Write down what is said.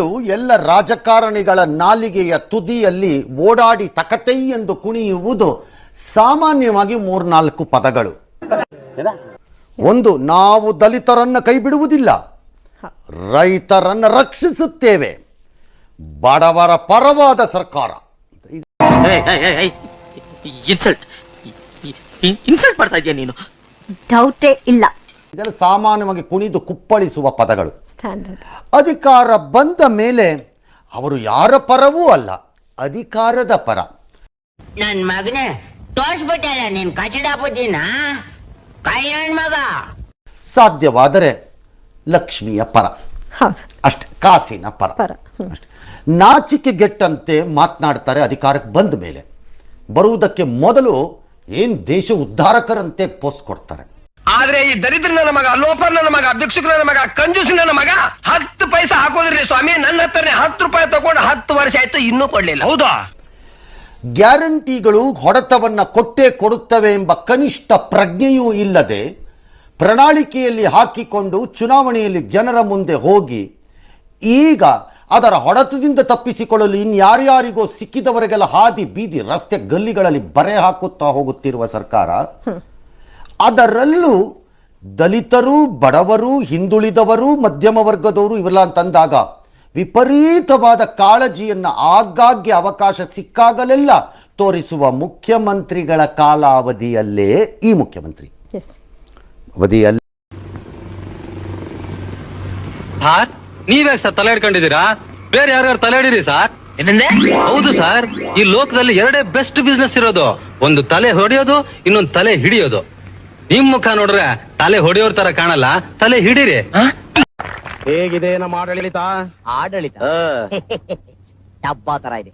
ಮೊದಲು ಎಲ್ಲ ರಾಜಕಾರಣಿಗಳ ನಾಲಿಗೆಯ ತುದಿಯಲ್ಲಿ ಓಡಾಡಿ ತಕತೈ ಎಂದು ಕುಣಿಯುವುದು ಸಾಮಾನ್ಯವಾಗಿ ಮೂರ್ನಾಲ್ಕು ಪದಗಳು. ಒಂದು ನಾವು ದಲಿತರನ್ನ ಕೈ ಬಿಡುವುದಿಲ್ಲ ರೈತರನ್ನ ರಕ್ಷಿಸುತ್ತೇವೆ. ಬಡವರ ಪರವಾದ ಸರ್ಕಾರ. ಇನ್ಸಲ್ಟ್ ಇನ್ಸಲ್ಟ್ ಮಾಡ್ತಾ ಇದೆಯಾ ನೀನು? ಡೌಟೇ ಇಲ್ಲ. ಇದೆಲ್ಲ ಸಾಮಾನ್ಯವಾಗಿ ಕುಣಿದು ಕುಪ್ಪಳಿಸುವ ಪದಗಳು. ಸ್ಟ್ಯಾಂಡರ್ಡ್ ಅಧಿಕಾರ ಬಂದ ಮೇಲೆ ಅವರು ಯಾರ ಪರವೂ ಅಲ್ಲ ಅಧಿಕಾರದ ಪರ. ನನ್ ಮಗನೇ ತೋರ್ಸ್ಬಿಟ್ಟಲ್ಲ ನೀನ್ ಕಚಡ ಬುದ್ಧಿನ. ಕೈ ಮಗ. ಸಾಧ್ಯವಾದರೆ ಲಕ್ಷ್ಮಿಯ ಪರ. ಹೌದು. ಅಷ್ಟೆ ಕಾಸಿನ ಪರ. ಅಷ್ಟೆ. ನಾಚಿಕೆಗೆಟ್ಟಂತೆ ಮಾತನಾಡ್ತಾರೆ ಅಧಿಕಾರಕ್ಕೆ ಬಂದ ಮೇಲೆ. ಬರುವುದಕ್ಕೆ ಮೊದಲು ಏನ್ ದೇಶ ಉದ್ಧಾರಕರಂತೆ ಪೋಸ್ ಕೊಡ್ತಾರೆ? ಆದ್ರೆ ಈ ದರಿದ್ರ ನನ್ನ ಮಗ ಲೋಪರ್ ನನ್ನ ಮಗ ಭಿಕ್ಷುಕ ನನ್ನ ಮಗ ಕಂಜೂಸ್ ನನ್ನ ಮಗ ಹತ್ತು ಪೈಸೆ ಹಾಕೋದ್ರಿ ಸ್ವಾಮಿ ನನ್ನ ಹತ್ರನೇ ಹತ್ತು ರೂಪಾಯಿ ತಗೊಂಡು ಹತ್ತು ವರ್ಷ ಆಯ್ತು ಇನ್ನೂ ಕೊಡ್ಲಿಲ್ಲ. ಹೌದಾ? ಗ್ಯಾರಂಟಿಗಳು ಹೊಡೆತವನ್ನ ಕೊಟ್ಟೇ ಕೊಡುತ್ತವೆ ಎಂಬ ಕನಿಷ್ಠ ಪ್ರಜ್ಞೆಯೂ ಇಲ್ಲದೆ ಪ್ರಣಾಳಿಕೆಯಲ್ಲಿ ಹಾಕಿಕೊಂಡು ಚುನಾವಣೆಯಲ್ಲಿ ಜನರ ಮುಂದೆ ಹೋಗಿ ಈಗ ಅದರ ಹೊಡೆತದಿಂದ ತಪ್ಪಿಸಿಕೊಳ್ಳಲು ಇನ್ಯಾರ್ಯಾರಿಗೋ ಸಿಕ್ಕಿದವರಿಗೆಲ್ಲ ಹಾದಿ ಬೀದಿ ರಸ್ತೆ ಗಲ್ಲಿಗಳಲ್ಲಿ ಬರೆ ಹಾಕುತ್ತಾ ಹೋಗುತ್ತಿರುವ ಸರ್ಕಾರ ಅದರಲ್ಲೂ ದಲಿತರು ಬಡವರು ಹಿಂದುಳಿದವರು ಮಧ್ಯಮ ವರ್ಗದವರು ಇವೆಲ್ಲ ಅಂತಂದಾಗ ವಿಪರೀತವಾದ ಕಾಳಜಿಯನ್ನು ಆಗಾಗ್ಗೆ ಅವಕಾಶ ಸಿಕ್ಕಾಗಲೆಲ್ಲ ತೋರಿಸುವ ಮುಖ್ಯಮಂತ್ರಿಗಳ ಕಾಲಾವಧಿಯಲ್ಲೇ ಈ ಮುಖ್ಯಮಂತ್ರಿ. ಎಸ್ ಅವಧಿಯಲ್ಲಿ ಸಾರ್ ನೀವೇ ಸರ್ ತಲೆ ಹಿಡ್ಕೊಂಡಿದ್ದೀರಾ? ಬೇರೆ ಯಾರ್ಯಾರು ತಲೆ ಹಿಡೀರಿ ಸರ್? ಏನಂದೆ? ಹೌದು ಸರ್ ಈ ಲೋಕದಲ್ಲಿ ಎರಡೇ ಬೆಸ್ಟ್ ಬಿಸ್ನೆಸ್ ಇರೋದು. ಒಂದು ತಲೆ ಹೊಡೆಯೋದು ಇನ್ನೊಂದು ತಲೆ ಹಿಡಿಯೋದು. ನಿಮ್ ಮುಖ ನೋಡ್ರೆ ತಲೆ ಹೊಡೆಯೋರ್ ತರ ಕಾಣಲ್ಲ ತಲೆ ಹಿಡೀರಿ. ಹೇಗಿದೆ ನಮ್ಮ ಆಡಳಿತ? ಆಡಳಿತ? ಡಬ್ಬಾ ತರ ಇದೆ.